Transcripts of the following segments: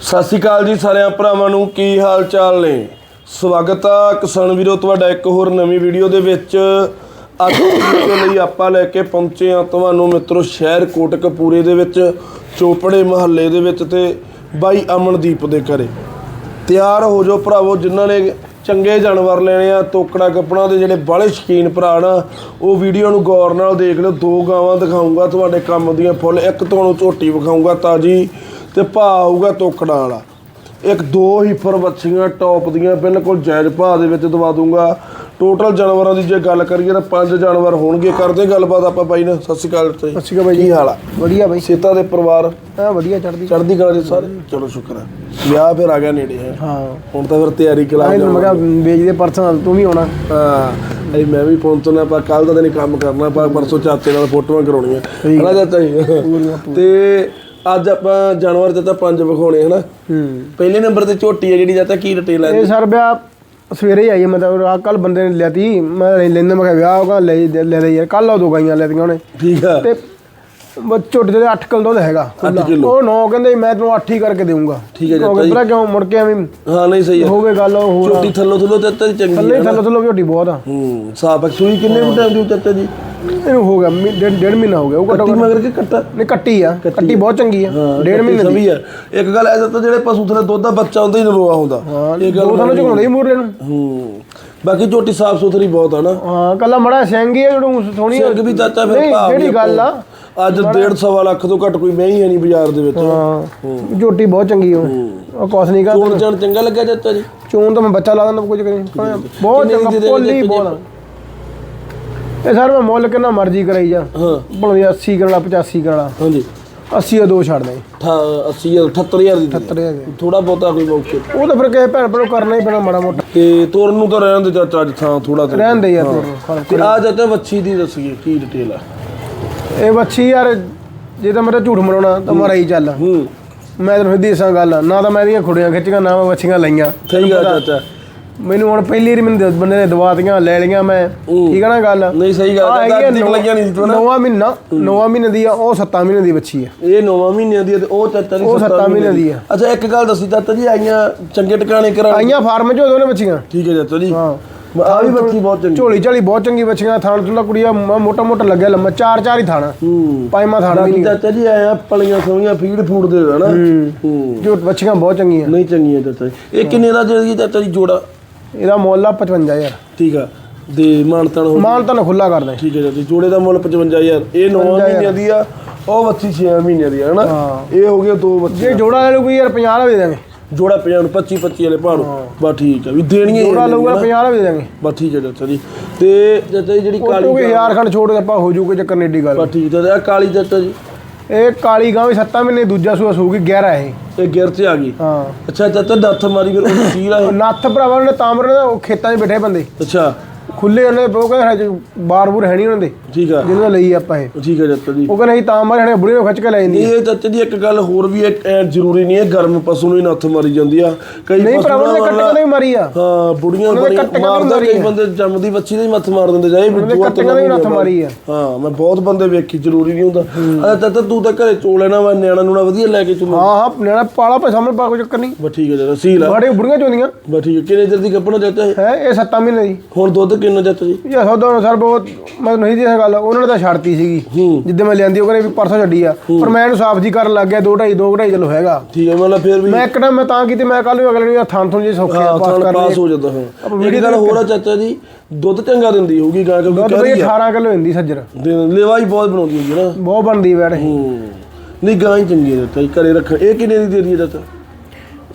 ਸਤਿ ਸ਼੍ਰੀ ਅਕਾਲ ਜੀ ਸਾਰਿਆਂ ਭਰਾਵਾਂ ਨੂੰ, ਕੀ ਹਾਲ ਚਾਲ ਨੇ? ਸਵਾਗਤ ਆ ਕਿਸਾਨ ਵੀਰੋ, ਤੁਹਾਡਾ ਇੱਕ ਹੋਰ ਨਵੀਂ ਵੀਡੀਓ ਦੇ ਵਿੱਚ। ਅੱਜ ਦੀ ਲਈ ਆਪਾਂ ਲੈ ਕੇ ਪਹੁੰਚੇ ਆ ਤੁਹਾਨੂੰ ਮਿੱਤਰੋ, ਸ਼ਹਿਰ ਕੋਟਕਪੂਰੇ ਦੇ ਵਿੱਚ, ਚੋਪੜੇ ਮਹੱਲੇ ਦੇ ਵਿੱਚ ਤੇ ਬਾਈ ਅਮਨਦੀਪ ਦੇ ਘਰੇ। ਤਿਆਰ ਹੋ ਜਾਓ ਭਰਾਵੋ, ਜਿਨ੍ਹਾਂ ਨੇ ਚੰਗੇ ਜਾਨਵਰ ਲੈਣੇ ਆ, ਤੋਕੜਾ ਕੱਪੜਾ ਦੇ ਜਿਹੜੇ ਬਾਲੇ ਸ਼ਕੀਨ ਭਰਾ ਨਾ, ਉਹ ਵੀਡੀਓ ਨੂੰ ਗੌਰ ਨਾਲ ਦੇਖ ਲਿਓ। ਦੋ ਗਾਵਾਂ ਦਿਖਾਉਂਗਾ ਤੁਹਾਡੇ ਕੰਮ ਦੀਆਂ ਫੁੱਲ, ਇੱਕ ਤੁਹਾਨੂੰ ਝੋਟੀ ਵਿਖਾਉਂਗਾ ਤਾਜੀ। ਤੇ ਭਾਅ ਆਊਗਾ ਤੋਕੜਾ ਵਾਲਾ। ਇੱਕ ਦੋ ਹੀਫਰ ਬੱਚੀਆਂ ਟੌਪ ਦੀਆਂ ਬਿਲਕੁਲ ਜਾਇਜ਼ ਭਾਅ ਦੇ ਵਿੱਚ ਦਵਾ ਦੂੰਗਾ। ਟੋਟਲ ਜਾਨਵਰਾਂ ਦੀ ਜੇ ਗੱਲ ਕਰੀਏ ਤਾਂ ਪੰਜ ਜਾਨਵਰ ਹੋਣਗੇ। ਕਰਦੇ ਗੱਲਬਾਤ ਆਪਾਂ ਬਾਈ ਨਾਲ। ਸਤਿ ਸ਼੍ਰੀ ਅਕਾਲ ਜੀ। ਸਤਿ ਸ਼੍ਰੀ ਅਕਾਲ ਬਾਈ ਜੀ। ਹਾਲ ਆ? ਵਧੀਆ ਬਾਈ। ਸੇਤਾ ਦੇ ਪਰਿਵਾਰ? ਹਾਂ ਵਧੀਆ ਚੜਦੀ ਚੜ੍ਹਦੀ ਕਲਾ ਦੇ ਸਾਰੇ? ਚਲੋ ਸ਼ੁਕਰ ਹੈ ਵਿਆਹ ਫਿਰ ਆ ਗਿਆ ਨੇੜੇ ਹੈ? ਹਾਂ। ਹੁਣ ਤਾਂ ਫਿਰ ਤਿਆਰੀ ਕਲਾ ਮੈਂ ਕਿਹਾ ਵੇਚਦੇ ਪਰਸੋਂ ਤੂੰ ਵੀ ਆਉਣਾ। ਹਾਂ। ਇਹ ਮੈਂ ਵੀ ਪਹੁੰਚਣਾ ਪਰ ਕੱਲ ਦਾ ਦਿਨ ਕੰਮ ਕਰਨਾ ਪਰ ਪਰਸੋਂ ਚਾਚੇ ਨਾਲ ਫੋਟੋਆਂ ਕਰਾਉਣੀਆਂ। ਹਨਾ ਚਾਚਾ ਜੀ ਤੇ ਅੱਜ ਆਪਾਂ ਜਾਨਵਰ ਤੇ ਤਾਂ ਪੰਜ ਵਿਖਾਉਣੇ ਹਨਾ? ਹੂੰ। ਪਹਿਲੇ ਨੰਬਰ ਤੇ ਝੋਟੀ ਹੈ ਜਿਹੜੀ ਚਾਚਾ ਕੀ ਡਿਟੇਲ ਹੈ ਇਹ ਸਰ ਵਿਆਹ ਸਵੇਰੇ ਹੀ ਆਈ ਹੈ, ਮਤਲਬ ਆ ਕੱਲ ਬੰਦੇ ਨੇ ਲਿਆਤੀ ਮੈਂ ਲੈਂਦਾ ਮੈਂ ਕਿਹਾ ਵਿਆਹ ਹੋਗਾ ਲੈ ਲੈ ਲੈ ਯਾਰ ਕੱਲ ਉਹ ਦੋ ਗਾਈਆਂ ਲੈਤੀਆਂ ਉਹਨੇ। ਠੀਕ ਆ। ਤੇ ਬਸ ਝੋਟੇ ਦੇ 8 ਕਿਲੋ ਦੁੱਧ ਹੈਗਾ ਖੁੱਲਾ। ਕਿੱਲੋ। ਉਹ 9 ਕਹਿੰਦੇ ਮੈਂ ਤੈਨੂੰ 8 ਹੀ ਕਰਕੇ ਦੇਊਂਗਾ। ਠੀਕ ਹੈ ਜੀ ਕਹਿੰਦਾ ਕਿਉਂ ਮੁੜ ਕੇ ਐਵੇਂ ਹਾਂ ਨਹੀਂ ਸਹੀ ਹੈ ਹੋਵੇ ਗੱਲ ਉਹ ਹੋਰ ਝੋਟੀ ਥੱਲੋ ਥੱਲੋ ਚਾਚਾ ਜੀ ਚੰਗੀ ਥੱਲੇ ਹੈ ਥੱਲੇ ਥੱਲੇ ਝੋਟੀ ਬਹੁਤ ਆ। ਹੂੰ ਸਾਫ਼ ਹੈ ਸੂਈ ਕਿੰਨੇ ਕੁ ਟਾਈਮ ਦੀ ਚਾਚਾ ਜੀ? ਇਹਨੂੰ ਹੋ ਗਿਆ ਮੀ- ਡੇਢ ਡੇਢ ਮਹੀਨਾ ਹੋ ਗਿਆ ਉਹ ਕੱਟੀ ਘੱਟ ਮਗਰ ਕੇ ਕੱਟਾ? ਨਹੀਂ ਕੱਟੀ ਆ ਕੱਟੀ ਬਹੁਤ ਚੰਗੀ ਆ ਡੇਢ ਮਹੀਨੇ ਦੀ। ਸਭੀ ਹੈ ਇੱਕ ਗੱਲ ਐਸਾ ਤਾਂ ਜਿਹੜੇ ਪਸ਼ੂ ਥਲੇ ਦੁੱਧ ਦਾ ਬੱਚਾ ਹੁੰਦਾ ਹੀ ਨਰੋਆ ਹੁੰਦਾ। ਹਾਂ ਇਹ ਗੱਲ ਦੋ ਸਾਨੂੰ ਝੁਕਾਉਂਦੇ ਹੀ ਮੂਰੇ ਨੂੰ। ਹੂੰ। ਬਾਕੀ ਝੋਟੀ ਸਾਫ਼ ਸੁਥਰੀ ਬਹੁਤ ਆ ਨਾ। ਹਾਂ ਕੱਲਾ ਮੜਾ ਸਿੰਗੀ ਆ ਜਿਹੜਾ ਸੋਹਣੀ ਆ। ਸਿੰਘ ਵੀ ਚਾਚਾ ਫਿਰ ਨਹੀਂ, ਭਾਅ ਵੀ ਜਿਹੜੀ ਗੱਲ ਆ। ਅੱਜ 1.5 ਸਵਾ ਲੱਖ ਤੋਂ ਘੱਟ ਕੋਈ ਮਹਿੰਗੀ ਹੈ ਨਹੀਂ ਬਾਜ਼ਾਰ ਦੇ ਵਿੱਚ। ਹਾਂ ਝੋਟੀ ਬਹੁਤ ਚੰਗੀ ਉਹ ਉਹ ਕੁਛ ਨਹੀਂ ਕਾ ਚੋਣ ਚੰਗਾ ਲੱਗਿਆ ਚਾਚਾ ਜੀ? ਚੋਣ ਤਾਂ ਮੈਂ ਬੱਚਾ ਲਾ ਦਿੰਦਾ ਕੁਝ ਕਰੀ ਬਹੁਤ ਕਿੰਨੇ ਦੀ ਚੰਗਾ ਦੇ ਦੇ ਪੋਲੀ ਦੇ ਬਹੁਤ ਆ। ਇਹ ਸਰ ਮੈਂ ਮੁੱਲ ਕਿੰਨਾ ਮਰਜ਼ੀ ਕਰਾਈ ਜਾ। ਹਾਂ। ਭਲੇ 80 ਕਰਲਾ 85 ਕਰਲਾ। ਹਾਂਜੀ। 80 ਆ ਦੋ ਛੱਡ ਦੇ। 80 78000 ਦੀ 70 ਹੈਗੇ ਥੋੜਾ ਬਹੁਤਾ ਕੋਈ ਮੌਕੇ ਉਹ ਤਾਂ ਫਿਰ ਕਿਸੇ ਭੈਣ ਭਰਾ ਕਰਨਾ ਹੀ ਪੈਣਾ ਮਾੜਾ ਮੋਟਾ। ਤੇ ਤੁਰਨ ਨੂੰ ਤਾਂ ਰਹਿਣ ਦੇ ਚਾਚਾ ਅੱਜ ਥਾਂ ਥੋੜਾ ਰਹਿਣ ਦੇ ਯਾਰ। ਤੇ ਆ ਚਾਚਾ ਵੱਛੀ ਦੀ ਦੱਸੀਏ ਕੀ ਡਿਟੇਲ ਆ? ਇਹ ਬੱਚੀ ਯਾਰ ਜੇ ਤਾਂ ਮੇਰਾ ਝੂਠ ਮਰਾਉਣਾ ਤਾਂ ਮਰਾ ਹੀ ਚੱਲ। ਹੂੰ। ਮੈਂ ਤੈਨੂੰ ਸਿੱਧੀ ਸਾਂ ਗੱਲ ਨਾ ਤਾਂ ਮੈਂ ਇਹਦੀਆਂ ਖੁੜੀਆਂ ਖਿੱਚੀਆਂ ਨਾ ਮੈਂ ਬੱਚੀਆਂ ਲਈਆਂ। ਸਹੀ ਗੱਲ ਚਾਚਾ। ਮੈਨੂੰ ਹੁਣ ਪਹਿਲੀ ਵਾਰੀ ਮੈਨੂੰ ਦ- ਬੰਦੇ ਨੇ ਦਵਾਤੀਆਂ ਲੈ ਲਈਆਂ ਮੈਂ। ਠੀਕ ਹੈ ਨਾ ਗੱਲ? ਨਹੀਂ ਸਹੀ ਗੱਲ ਚਾਚਾ ਆ ਨੌਂ- ਲੱਗਿਆ ਨਹੀਂ ਸੀ ਤੂੰ ਨਾ। ਨੌਵਾਂ ਮਹੀਨਾ। ਨੌਵਾਂ ਮਹੀਨੇ ਦੀ ਆ ਉਹ 7 ਮਹੀਨੇ ਦੀ ਬੱਚੀ ਆ। ਇਹ 9 ਮਹੀਨਿਆਂ ਦੀ ਆ ਤੇ ਉਹ ਚਾਚਾ ਦੀ ਉਹ ਸੱਤਾਂ ਸੱਤਾਂ ਮਹੀਨਿਆਂ ਦੀ। ਆ। ਅੱਛਾ ਇੱਕ ਗੱਲ ਦੱਸੀ ਚਾਚਾ ਜੀ ਆਈਆਂ ਚੰਗੇ ਟਿਕਾਣੇ ਕਰਾ ਆਈਆਂ ਫਾਰਮ 'ਚ ਦੋਨੇ ਬੱਚੀਆਂ। ਠੀਕ ਹੈ ਚਾਚਾ ਜੀ। ਹਾਂ। ਆ ਵੀ ਬੱਚੀ ਬਹੁਤ ਚੰਗੀ। ਝੋਲੀ ਝਾਲੀ ਬਹੁਤ ਚੰਗੀ ਬੱਚੀਆਂ ਥਾਣ ਤੁਲਾ ਕੁੜੀਆਂ ਮੋਟਾ ਮੋਟਾ ਲੱਗਿਆ ਲੰਮਾ ਚਾਰ ਚਾਰ ਹੀ ਥਾਣਾ ਹੂੰ। ਪਾਈਮਾ ਥਾਣਾ ਵੀ ਬਾਕੀ ਨਹੀਂ ਚਾਚਾ ਜੀ ਆਇਆ ਪਲੀਆਂ ਸੋਈਆਂ ਫੀਡ ਫੂਡ ਦੇ ਹਨਾ। ਹੂੰ। ਜੋ ਬੱਚੀਆਂ ਬਹੁਤ ਚੰਗੀਆਂ। ਨਹੀਂ ਚੰਗੀਆਂ ਚਾਚਾ ਜੀ। ਇਹ ਕਿੰਨੇ ਦਾ ਜਿਹੜੀ ਚਾਚਾ ਜੀ ਜੋੜਾ? ਇਹਦਾ ਮੁੱਲ ਆ 55000 ਠੀਕ ਆ। ਦੇ ਮਾਨਤਨ ਹੋ ਮਾਨ ਤਾਂ ਖੁੱਲਾ ਕਰਦੇ ਠੀਕ ਹੈ ਜੀ ਜੋੜੇ ਦਾ ਮੁੱਲ 55000 ਇਹ 9 ਮਹੀਨਿਆਂ ਦੀ ਆ ਉਹ ਬੱਚੀ 6 ਮਹੀਨਿਆਂ ਦੀ ਆ ਹਨਾ? ਹਾਂ। ਇਹ ਹੋ ਗਿਆ ਦੋ ਬੱਚੇ ਜੇ ਜੋੜਾ ਲੈ ਲਊਗੀ ਯਾਰ 50 ਦਾ ਦੇ ਦਾਂਗੇ ਜੋੜਾ 50 ਨੂੰ 25 25 ਵਾਲੇ ਭਾਣੋ ਬਸ ਠੀਕ ਆ ਵੀ ਦੇਣੀਆਂ ਹੀ ਜੋੜਾ ਆ ਲਊਗਾ 50 ਦਾ ਦੇ ਦਾਂਗੇ ਬਸ ਠੀਕ ਹੈ ਚਾਚਾ ਜੀ। ਤੇ ਚਾਚਾ ਜੀ ਜਿਹੜੀ ਉਹ ਕਾਲੀ ਤੋਂ ਕਿ ਯਾਰ ਖੰਡ ਛੋੜ ਕੇ ਆਪਾਂ ਹੋ ਜੂਗੇ ਚੱਕਰ ਨਹੀਂ ਏਡੀ ਗੱਲ। ਬਸ ਠੀਕ ਹੈ ਆ ਕਾਲੀ ਚਾਚਾ ਜੀ। ਇਹ ਕਾਲੀ ਗਾਂ ਵੀ 7 ਮਹੀਨੇ ਦੂਜਾ ਸੂਆ ਸੂਗੀ 11 ਇਹ। ਇਹ ਗਿਰ ਤੇ ਆ ਗਈ। ਹਾਂ। ਅੱਛਾ ਚਾਚਾ ਦੱਥ ਮਾਰੀ ਫਿਰ ਉਹ ਸੀਲ ਆ ਇਹ? ਨੱਥ ਭਰਾਵਾ ਨੇ ਤਾਮਰੇ ਦਾ ਉਹ ਖੇਤਾਂ 'ਚ ਬੈਠੇ ਬੰਦੇ। ਅੱਛਾ। ਖੁੱਲੇ ਉਹਨੇ ਉਹ ਕਹਿੰਦੇ ਬਾਰ ਬੂਰ ਹੈ ਨਹੀਂ ਉਹਨਾਂ ਦੇ ਠੀਕ ਆ। ਜਿਹਨਾਂ ਲਈ ਆਪਾਂ ਇਹ। ਠੀਕ ਹੈ ਚਾਚਾ ਜੀ। ਉਹ ਕਹਿੰਦੇ ਅਸੀਂ ਤਾਂ ਮਾਰੇ ਹਣੇ ਬੁੜੀ ਨੂੰ ਖਿੱਚ ਕੇ ਲੈ ਜਾਂਦੀ ਇਹ ਚਾਚਾ ਜੀ ਇੱਕ ਗੱਲ ਹੋਰ ਵੀ ਇੱਕ ਜ਼ਰੂਰੀ ਨਹੀਂ ਹੈ ਗਰਮ ਪਸ਼ੂ ਨੂੰ ਹੀ ਨੱਥ ਮਾਰੀ ਜਾਂਦੀ ਆ। ਕਈ ਨਹੀਂ ਪਸ਼ੂ ਭਰਾਵਾ ਨਾ ਕੱਟ ਮੰਨ ਕੇ ਵੀ ਮਾਰੀ ਆ। ਹਾਂ ਬੁੜੀਆਂ ਉਹਨਾਂ ਵੀ ਮਾਰਦਾ ਮਾਰੀ ਕਈ ਆ। ਬੰਦੇ ਜੰਮਦੀ ਬੱਚੀ ਦੇ ਹੀ ਮੱਥ ਮਾਰ ਦਿੰਦੇ ਜਾਏ ਉਹਨਾਂ ਕੱਟ ਕੇ ਵੀ ਨੱਥ ਮਾਰੀ ਆ। ਹਾਂ ਮੈਂ ਬਹੁਤ ਬੰਦੇ ਵੇਖੀ ਜ਼ਰੂਰੀ ਨਹੀਂ ਹੁੰਦਾ। ਅੱਛਾ ਚਾਚਾ ਤੂੰ ਤਾਂ ਘਰੇ ਚੋ ਲੈਣਾ ਵਾ ਨਿਆਣਾ ਨੂਣਾ ਵਧੀਆ ਲੈ ਕੇ ਚੁੰਮ ਹਾਂ ਹਾਂ ਨਿਆਣਾ ਪਾਲਾ ਪਾ ਸਾਹਮਣੇ ਪਾ ਚੱਕਰ ਨਹੀਂ। ਬਸ ਠੀਕ ਹੈ ਚਾਚਾ ਸੀਲ ਆ। ਬੜੇ ਬੁੜੀਆਂ ਚੋਂਦੀਆਂ। ਬਸ ਠੀਕ ਹੈ ਕਿੰਨੇ ਚਿਰ ਦੀ ਚਾਚਾ ਇਹ? ਹੈ ਇਹ 7 ਮਹੀਨੇ ਦੀ। ਹੁਣ ਦੁੱਧ ਕਿੰਨਾ ਚਾਚਾ ਜੀ? ਇਹ ਸੌਦਾ ਅਨੁਸਾਰ ਬਹੁਤ ਮੈਂ ਨਹੀਂ ਦੀ ਇਹ ਗੱਲ ਉਹਨਾਂ ਨੇ ਤਾਂ ਛੱਡਤੀ ਸੀਗੀ। ਹੂੰ। ਜਿੱਦਾਂ ਮੈਂ ਲਿਆਂਦੀ ਉਹ ਕਹਿੰਦੇ ਵੀ ਪਰਸੋਂ ਛੱਡੀ ਆ। ਪਰ ਮੈਂ ਇਹਨੂੰ ਸਾਫ਼ ਜੀ ਕਰਨ ਲੱਗ ਗਿਆ 2 2.5 2 2.5 ਚਲੋ ਹੈਗਾ। ਠੀਕ ਹੈ ਮਤਲਬ ਫਿਰ ਵੀ ਮੈਂ ਇੱਕ ਟਾਈਮ ਮੈਂ ਤਾਂ ਕੀਤੀ ਮੈਂ ਕੱਲ ਨੂੰ ਅਗਲੇ ਨੂੰ ਯਾਰ ਥਾਂ ਥੋਂ ਜੀ ਸੌਖੇ ਆ ਹਾਂ ਪਾਸ ਕਰ ਪਾਸ ਹੋ ਜਾਂਦਾ ਹਾਂ ਇਹ ਗੱਲ ਹੋਰ ਆ ਚਾਚਾ ਜੀ ਦੁੱਧ ਚੰਗਾ ਦਿੰਦੀ ਹੋਊਗੀ ਗਾਂ ਕਿਉਂਕਿ ਦੁੱਧ ਆ। 18 ਕਿਲੋ ਹੁੰਦੀ ਸੱਜਰ। ਲੇਵਾਈ ਬਹੁਤ ਬਣਾਉਂਦੀ ਹੋਊਗੀ ਨਾ। ਬਹੁਤ ਬਣਦੀ ਵੈੜ। ਹੂੰ। ਨਹੀਂ ਗਾਂ ਹੀ ਚੰਗੀ ਹੈ ਜੀ ਘਰੇ ਰੱਖ ਇਹ ਕਿੰਨੇ ਦੀ ਦੇ ਰਹੀ ਹੈ ਚਾਚਾ?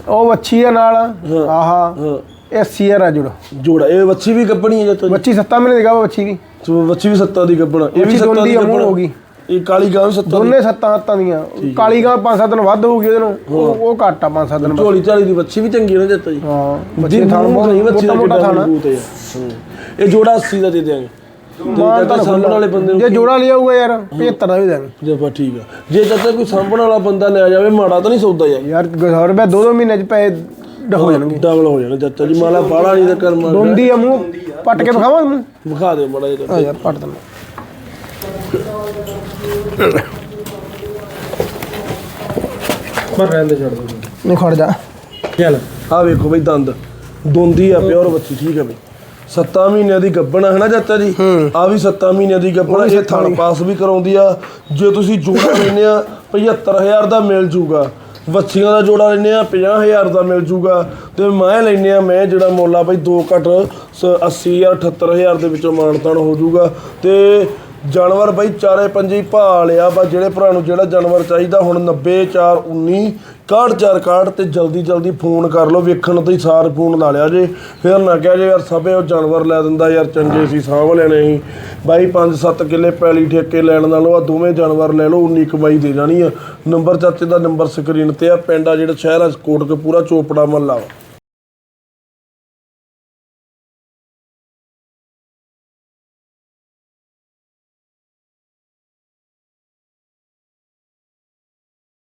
ਉਹ ਵੱਛੀ ਆ ਨਾਲ। ਆਹਾ। ਆ ਜੁੜ। ਜੋੜਾ ਇਹ ਵੱਛੀ ਵੀ ਗੱਪਣੀ ਹੈ ਚਾਚਾ ਜੀ। ਵੱਛੀ 7 ਮਹੀਨੇ ਦੀ ਗਾ ਵੱਛੀ ਵੀ। ਸੋ ਵੱਛੀ ਵੀ ਸੱਤਾਂ ਦੀ ਗੱਪਣਾ ਇਹ ਵੀ ਵੱਛੀ ਸੱਤਾਂ ਦੀ ਆ, ਮੂੰਹ ਗੱਪਣਾ ਹੋ ਗਈ। ਇਹ ਕਾਲੀ ਗਾਂ ਵੀ ਸੱਤਾਂ ਦੀ। ਦੋਨੇ ਸੱਤਾਂ ਹੱਤਾਂ ਦੀਆਂ। ਕਾਲੀ ਗਾਂ 5-7 ਦਿਨ ਵੱਧ ਹੋਊਗੀ ਉਹਦੇ ਨੂੰ ਉਹ ਉਹ ਘੱਟ ਆ 5-7 ਦਿਨ ਝੋਲੀ ਝਾਲੀ ਦੀ ਵੱਛੀ ਵੀ ਚੰਗੀ ਨਾ ਚਾਚਾ ਜੀ। ਹਾਂ ਬੱਚੇ ਥਾਣ ਬਹੁਤ ਨਹੀਂ ਮੋਟਾ ਦਾ ਮੋਟਾ ਕਿੱਡਾ ਥਾਣਾ ਮਜ਼ਬੂਤ ਹੈ ਹੂੰ। ਇਹ ਜੋੜਾ 80 ਦਾ ਦੇ ਦਿਆਂਗੇ। ਮਾਂ ਤੇ ਚਾਚਾ ਸਾਂਭਣ ਵਾਲੇ ਬੰਦੇ ਨੂੰ ਜੇ ਜੋੜਾ ਲਿਆਊਗਾ ਯਾਰ 75 ਦਾ ਵੀ ਦੇਵਾਂਗੇ। ਜੇ ਬਸ ਠੀਕ ਆ। ਜੇ ਚਾਚਾ ਕੋਈ ਸਾਂਭਣ ਵਾਲਾ ਬੰਦਾ ਲਿਆ ਜਾਵੇ ਮਾੜਾ ਤਾਂ ਨਹੀਂ ਸੌਦਾ ਯਾਰ। ਯਾਰ ਗਜ਼ਰ ਰੁਪਏ ਦੋ ਦੋ ਮਹੀਨੇ ਚ ਪਏ ਡ- ਹੋ ਜਾਣਗੇ। ਡਬਲ ਹੋ ਜਾਣਾ ਚਾਚਾ ਜੀ ਮਾਲਾ ਬਾੜਾ ਨਹੀਂ ਤਾਂ ਕਰਮਾ ਦੋਂਦੀ ਆ ਮੂੰਹ ਪੱਟ ਕੇ ਵਿਖਾਵਾਂ ਮੂੰਹ ਵਿਖਾ ਦੇ ਮਾੜਾ ਜਿਹਾ। ਆ ਯਾਰ ਪੱਟ ਦਿੰਦਾ। ਪਰ ਰਹਿੰਦੇ ਛੱਡ ਦੋ ਨਹੀਂ ਖੜ ਜਾ। ਚੱਲ ਆ? ਵੇਖੋ ਬਈ ਦੰਦ। ਦੋਂਦੀ ਆ ਪਿਓਰ ਬੱਚੀ ਠੀਕ ਹੈ ਬਈ। 7 ਮਹੀਨਿਆਂ ਦੀ ਗੱਭਣ ਹੈ ਨਾ ਚਾਚਾ ਜੀ? ਆ ਵੀ 7 ਮਹੀਨਿਆਂ ਦੀ ਗੱਭਣ ਆ ਇਹ ਥਣ ਪਾਸ ਵੀ ਕਰਾਉਂਦੀ ਆ। ਜੇ ਤੁਸੀਂ ਜੋੜਾ ਲੈਨੇ ਆ 75000 ਦਾ ਮਿਲ ਜੂਗਾ। ਵੱਛੀਆਂ ਦਾ ਜੋੜਾ ਲੈਨੇ ਆ 50000 ਦਾ ਮਿਲ ਜੂਗਾ। ਤੇ ਮੈਂ ਲੈਨੇ ਆ ਮੈਂ ਜਿਹੜਾ ਮੁੱਲ ਆ ਬਈ 2 ਘਟ 80 ਜਾਂ 78000 ਦੇ ਵਿੱਚੋਂ ਮਾਨਤਾਨ ਹੋ ਜੂਗਾ। ਤੇ ਜਾਨਵਰ ਬਈ ਚਾਰੇ ਪੰਜੇ ਹੀ ਭਾਅ ਲਿਆ ਬਾ ਜਿਹੜੇ ਭਰਾ ਨੂੰ ਜਿਹੜਾ ਜਾਨਵਰ ਚਾਹੀਦਾ, ਹੁਣ 90419 6161 ਤੇ ਜਲਦੀ ਜਲਦੀ ਫੋਨ ਕਰ ਲਓ, ਵੇਖਣ ਤੋਂ ਹੀ ਸਾਰ ਫੋਨ ਲਾ ਲਿਆ ਜੇ। ਫਿਰ ਨਾ ਕਹਿ ਜੇ ਯਾਰ ਸਭੇ ਉਹ ਜਾਨਵਰ ਲੈ ਦਿੰਦਾ, ਯਾਰ ਚੰਗੇ ਸੀ, ਸਾਂਭ ਲੈਣੇ ਸੀ। ਬਾਈ 5-7 ਕਿੱਲੇ ਪੈਲੀ ਠੇਕੇ ਲੈਣ ਨਾਲੋਂ ਆ ਦੋਵੇਂ ਜਾਨਵਰ ਲੈ ਲਓ 19 ਕਮਾਈ ਦੇ ਜਾਣੀ ਆ। ਨੰਬਰ ਚਾਚੇ ਦਾ ਨੰਬਰ ਸਕਰੀਨ ਤੇ ਆ, ਪਿੰਡ ਆ ਜਿਹੜਾ ਸ਼ਹਿਰ ਆ, ਕੋਟਕਪੂਰਾ, ਚੋਪੜਾ ਮਹੱਲਾ ਵਾ।